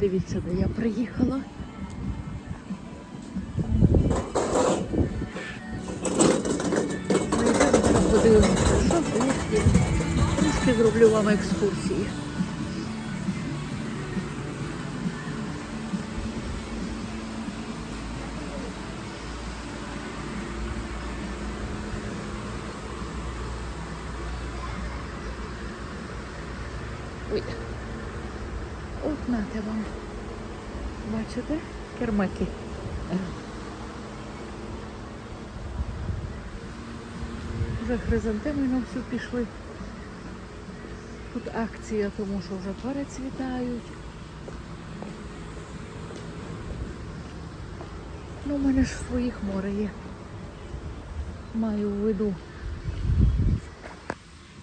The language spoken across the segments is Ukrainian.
Дивіться, де я приїхала. Зараз подивимося, що трішки. Трішки зроблю вам екскурсії. Ой. От вам. Бачите? Кермаки. Вже хризантеми на всю пішли. Тут акція, тому що вже перецвітають. Ну, у мене ж своїх море є. Маю в виду.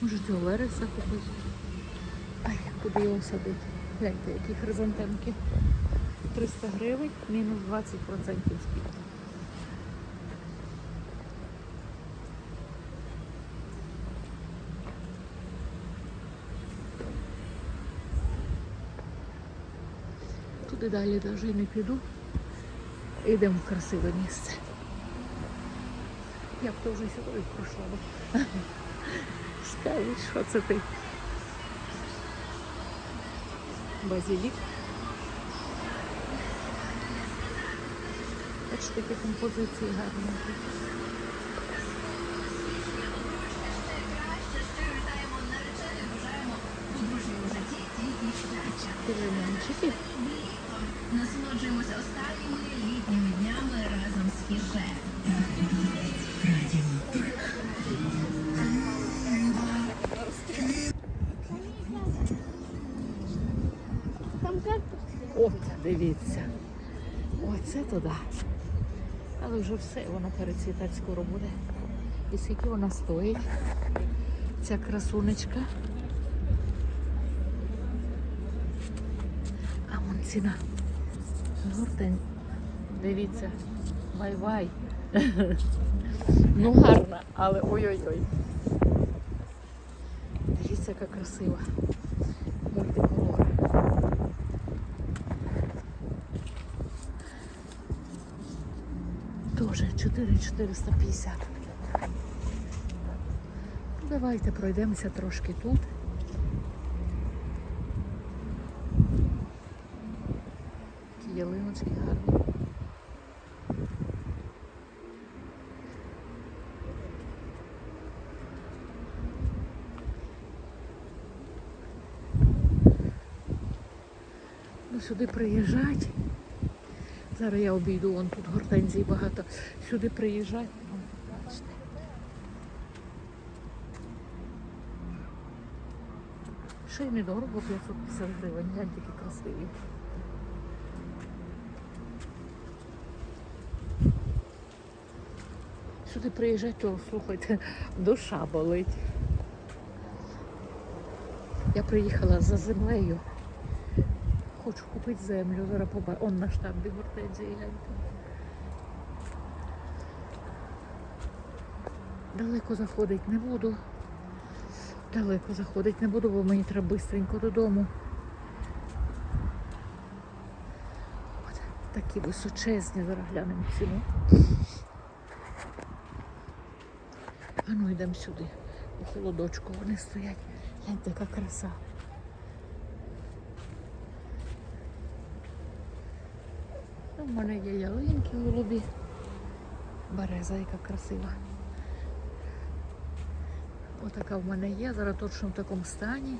Може цього вереса купити. Ай, куди його садити? Гляньте, які хризантемки. 300 гривень, мінус 20% скидки. Туди далі навіть не піду. Йдемо в красиве місце. Я б то вже сюди пройшла. б. Скажуть, що це ти? Базилік. Бачите, такі композиції гарні. Килиманчики. Насолоджуємося останніми літніми днями разом з Фіше. Дивіться. Оце туди. Але вже все, воно перецвітати скоро буде. І скільки вона стоїть? Ця красунечка. А вон ціна. Гортень. Дивіться. Вай-вай. ну гарна, але ой-ой-ой. Дивіться, яка красива. Тоже 4450. Давайте пройдемося трошки тут. Такі ялиночки гарні. Ну, сюди приїжджать. Зараз я обійду, вон тут гортензій багато. Сюди приїжджать. бачите. Ще й недорого, 550 гривень. Глянь, такі красиві. Сюди приїжджать, то слухайте, душа болить. Я приїхала за землею. Хочу купити землю, зараз побачу. Он на штамбі гортензії гляньте. Далеко заходити не буду. Далеко заходити не буду, бо мені треба швидко додому. От такі височезні, зараз глянемо ціну. А ну йдемо сюди. У холодочку вони стоять. Гляньте, яка краса. В мене є ялинки голубі. Береза, яка красива. Отака в мене є, зараз точно в такому стані.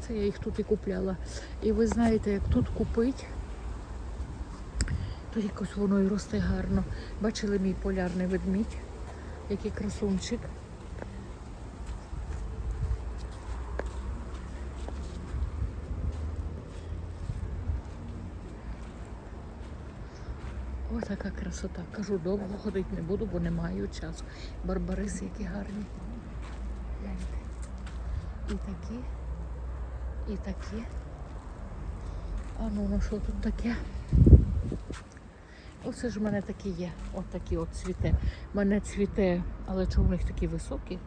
Це я їх тут і купляла. І ви знаєте, як тут купити, то якось воно і росте гарно. Бачили мій полярний ведмідь, який красунчик. Ось така красота. Кажу, довго ходити не буду, бо не маю часу. Барбариси які гарні. Гляньте. І такі, і такі. А ну, ну що тут таке? Оце ж в мене такі є. От такі от цвіте. В мене цвіте, але чому в них такі високі?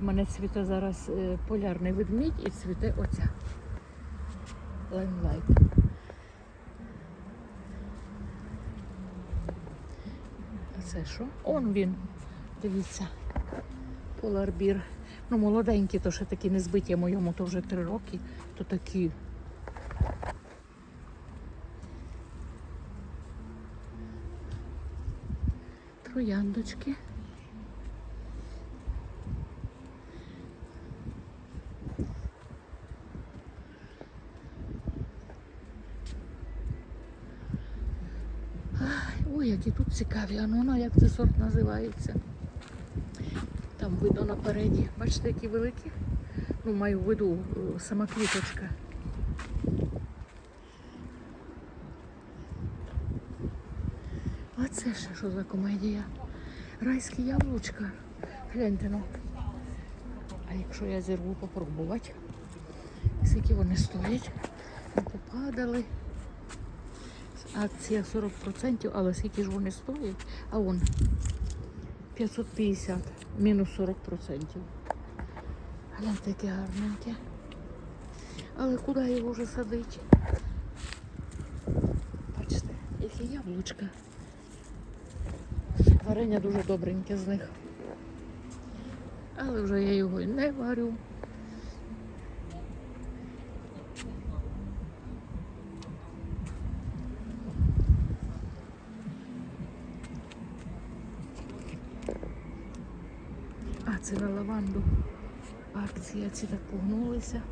В мене цвіте зараз е, полярний ведмідь і цвіте оця. Лаймлайт. А це що? Он він. Дивіться. Поларбір. Ну, молоденькі, то ще такі не збиті, моєму то вже три роки, то такі. Трояндочки. Які тут цікаві. А ну, ну як цей сорт називається? Там видно напереді. Бачите, які великі? Ну, маю в виду е, сама квіточка. А це ще що за комедія? Райські яблучка. Гляньте ну. А якщо я зірву попробувати, скільки вони стоять? Не попадали. Акція 40%, але скільки ж вони стоять? А вон 550, мінус 40%. Гляньте, яке гарненьке. Але куди його вже садити? Бачите, які яблучка. Варення дуже добреньке з них. Але вже я його і не варю. На лаванду. Акція ці так погнулися.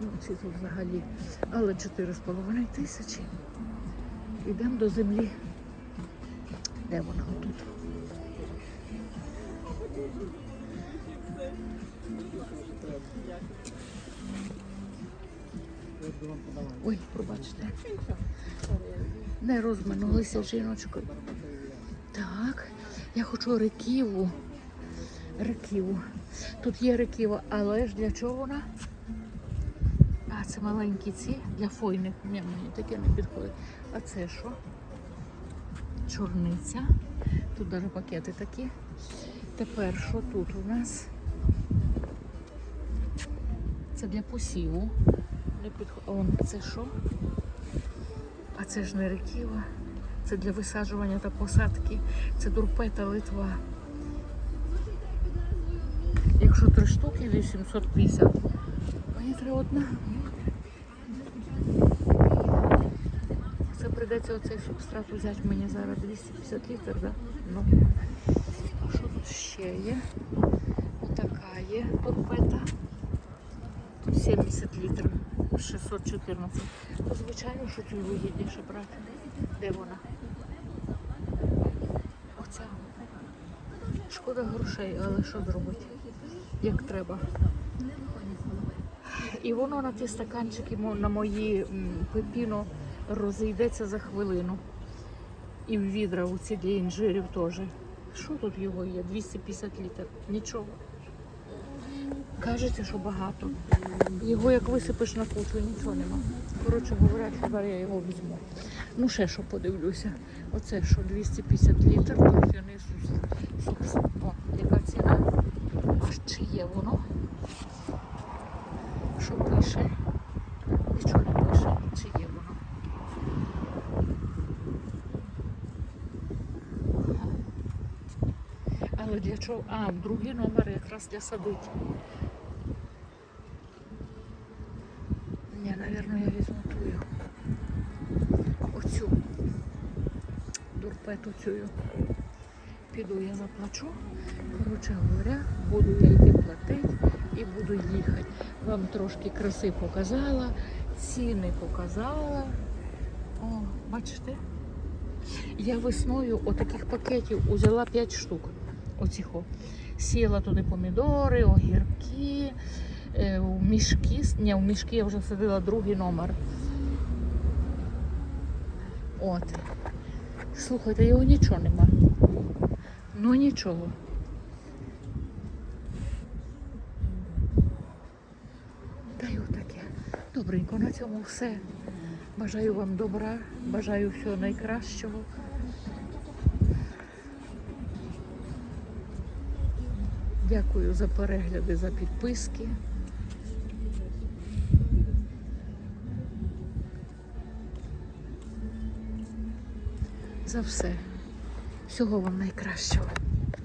Ну, ці тут взагалі. Але 4,5 тисячі. Йдемо до землі. Де вона отут? Ой, пробачте. Не розминулися жіночко. Так, я хочу реківу. Реківу. Тут є реківа, але ж для чого вона? А, це маленькі ці для фойних. Ні, мені таке не підходить. А це що? Чорниця. Тут навіть пакети такі. Тепер що тут у нас? Це для посіву. Не підход... Он, це що? А це ж не реківа. Це для висаджування та посадки. Це дурпета Литва. Якщо три штуки, 850. Мені треба одна. Це прийдеться оцей субстрат взяти мені зараз 250 літрів, да? Ну. А що тут ще є? Отака є торпета. Тут 70 літрів, 614. Ну, звичайно, що цю вигідніше брати. Де вона? Оця. Шкода грошей, але що зробити? Як треба. І воно на ті стаканчики на мої пепіно розійдеться за хвилину. І в відра у ці для інжирів теж. Що тут його є? 250 літрів. Нічого. Кажеться, що багато. Його як висипеш на кучу, нічого нема. Коротше говоря, тепер я його візьму. Ну ще що подивлюся. Оце що 250 літрів, торфяний. О, яка ціна? Чи є воно? Що пише? Нічого не пише, чи є воно. Але для чого? А, другий номер якраз для садить. Ні, напевно, я візьму тую. Оцю. Дурпету цю. Піду я заплачу. Коротше говоря, буду я йти платити і буду їхати. Вам трошки краси показала, ціни показала. О, бачите? Я весною отаких пакетів узяла 5 штук. Оціхо. Сіяла туди помідори, огірки, е, у мішки. Ні, в мішки я вже садила другий номер. От. Слухайте, його нічого нема. Ну нічого. Та й отаке. Добренько, на цьому все. Бажаю вам добра, бажаю всього найкращого. Дякую за перегляди, за підписки. За все. Всього вам найкращого.